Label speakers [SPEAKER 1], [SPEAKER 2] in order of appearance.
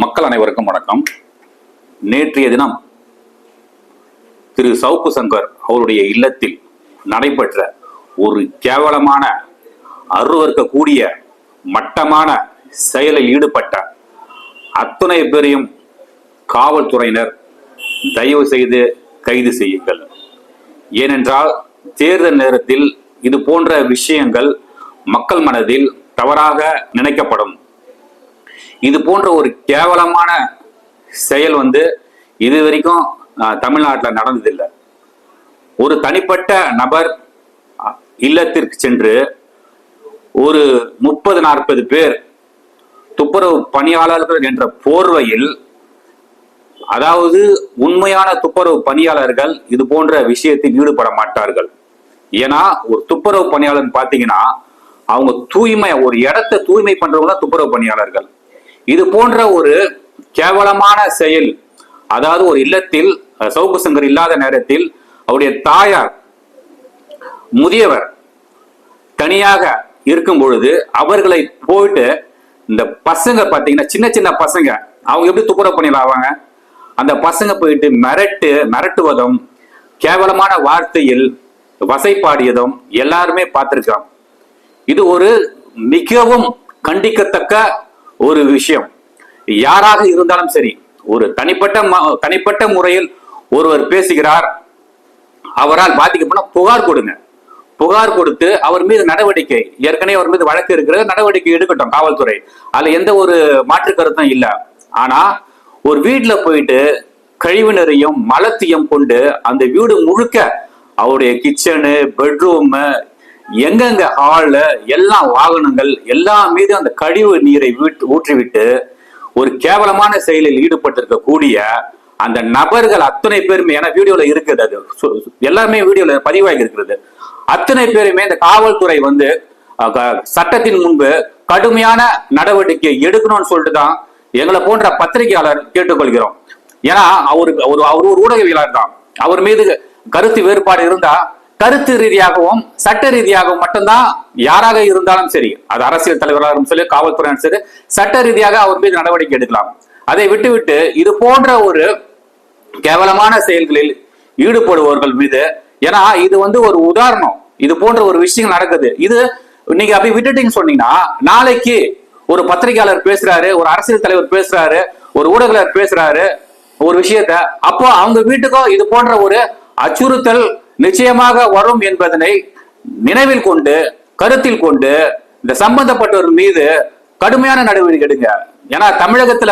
[SPEAKER 1] மக்கள் அனைவருக்கும் வணக்கம். நேற்றைய தினம் திரு சவுக்கு சங்கர் அவருடைய இல்லத்தில் நடைபெற்ற ஒரு கேவலமான அருவருக்கக்கூடிய மட்டமான செயலில் ஈடுபட்ட அத்துணை பேரையும் காவல்துறையினர் தயவு செய்து கைது செய்யுங்கள். ஏனென்றால் தேர்தல் நேரத்தில் இது போன்ற விஷயங்கள் மக்கள் மனதில் தவறாக நினைக்கப்படும். இது போன்ற ஒரு கேவலமான செயல் வந்து இது வரைக்கும் தமிழ்நாட்டில் நடந்ததில்லை. ஒரு தனிப்பட்ட நபர் இல்லத்திற்கு சென்று ஒரு முப்பது நாற்பது பேர் துப்புரவு பணியாளர்கள் என்ற போர்வையில் அதாவது உண்மையான துப்புரவு பணியாளர்கள் இது போன்ற விஷயத்தில் ஈடுபட மாட்டார்கள். ஏன்னா ஒரு துப்புரவு பணியாளர் பார்த்தீங்கன்னா அவங்க தூய்மை ஒரு இடத்தை தூய்மை பண்றவங்க துப்புரவு பணியாளர்கள். இது போன்ற ஒரு கேவலமான செயல் அதாவது ஒரு இல்லத்தில் அஹ், சவுக்கு சங்கர் இல்லாத நேரத்தில் அவருடைய தாயார் முதியவர் தனியாக இருக்கும் பொழுது அவர்களை போயிட்டு இந்த பசங்க பார்த்தீங்கன்னா சின்ன சின்ன பசங்க அவங்க எப்படி துப்புரவு பண்ணிடலாவாங்க அந்த பசங்க போயிட்டு மிரட்டு மிரட்டுவதும் கேவலமான வார்த்தையில் வசைப்பாடியதும் எல்லாருமே பார்த்திருக்கோம் இது ஒரு மிகவும் கண்டிக்கத்தக்க ஒரு விஷயம். யாராக இருந்தாலும் சரி ஒரு தனிப்பட்ட ம- தனிப்பட்ட முறையில் ஒருவர் பேசுகிறார் அவரால் பாதிக்கப்பட்ட புகார் கொடுங்க. புகார் கொடுத்து அவர் மீது நடவடிக்கை ஏற்கனவே அவர் மீது வழக்கு இருக்கிறது நடவடிக்கை எடுக்கட்டும் காவல்துறை. அதுல எந்த ஒரு மாற்று கருத்தும் இல்ல. ஆனா ஒரு வீட்டுல போயிட்டு கழிவுநரையும் மலத்தையும் கொண்டு அந்த வீடு முழுக்க அவருடைய கிச்சனு பெட்ரூம் எங்கெங்க ஹாலில் எல்லா வாகனங்கள் எல்லா மீதும் அந்த கழிவு நீரை வீட்டு ஊற்றிவிட்டு ஒரு கேவலமான செயலில் ஈடுபட்டிருக்கக்கூடிய அந்த நபர்கள் அத்தனை பேருமே ஏன்னா வீடியோல இருக்குது அது. சு- வீடியோல பதிவாகி இருக்கிறது. அத்தனை பேருமே இந்த காவல்துறை வந்து சட்டத்தின் முன்பு கடுமையான நடவடிக்கை எடுக்கணும்னு சொல்லிட்டு தான் எங்களை போன்ற பத்திரிகையாளர் கேட்டுக்கொள்கிறோம். ஏன்னா அவருக்கு ஒரு அவர் ஒரு ஊடகவியலாளர் தான். அவர் மீது கருத்து வேறுபாடு இருந்தா கருத்து ரீதியாகவும் சட்ட ரீதியாகவும் மட்டும்தான் யாராக இருந்தாலும் சரி அது அரசியல் தலைவராகவும் சரி காவல்துறையாலும் சரி சட்ட ரீதியாக அவர் மீது நடவடிக்கை எடுக்கலாம். அதை விட்டுவிட்டு இது போன்ற ஒரு கேவலமான செயல்களில் ஈடுபடுபவர்கள் மீது ஏன்னா இது வந்து ஒரு உதாரணம். இது போன்ற ஒரு விஷயம் நடக்குது. இது நீங்க அப்படி விட்டுட்டீங்கன்னு சொன்னீங்கன்னா நாளைக்கு ஒரு பத்திரிகையாளர் பேசுறாரு ஒரு அரசியல் தலைவர் பேசுறாரு ஒரு ஊடகர் பேசுறாரு ஒரு விஷயத்த அப்போ அவங்க வீட்டுக்கும் இது போன்ற ஒரு அச்சுறுத்தல் நிச்சயமாக வரும் என்பதனை நினைவில் கொண்டு கருத்தில் கொண்டு இந்த சம்பந்தப்பட்டவர் மீது கடுமையான நடவடிக்கை எடுங்க. ஏன்னா தமிழகத்துல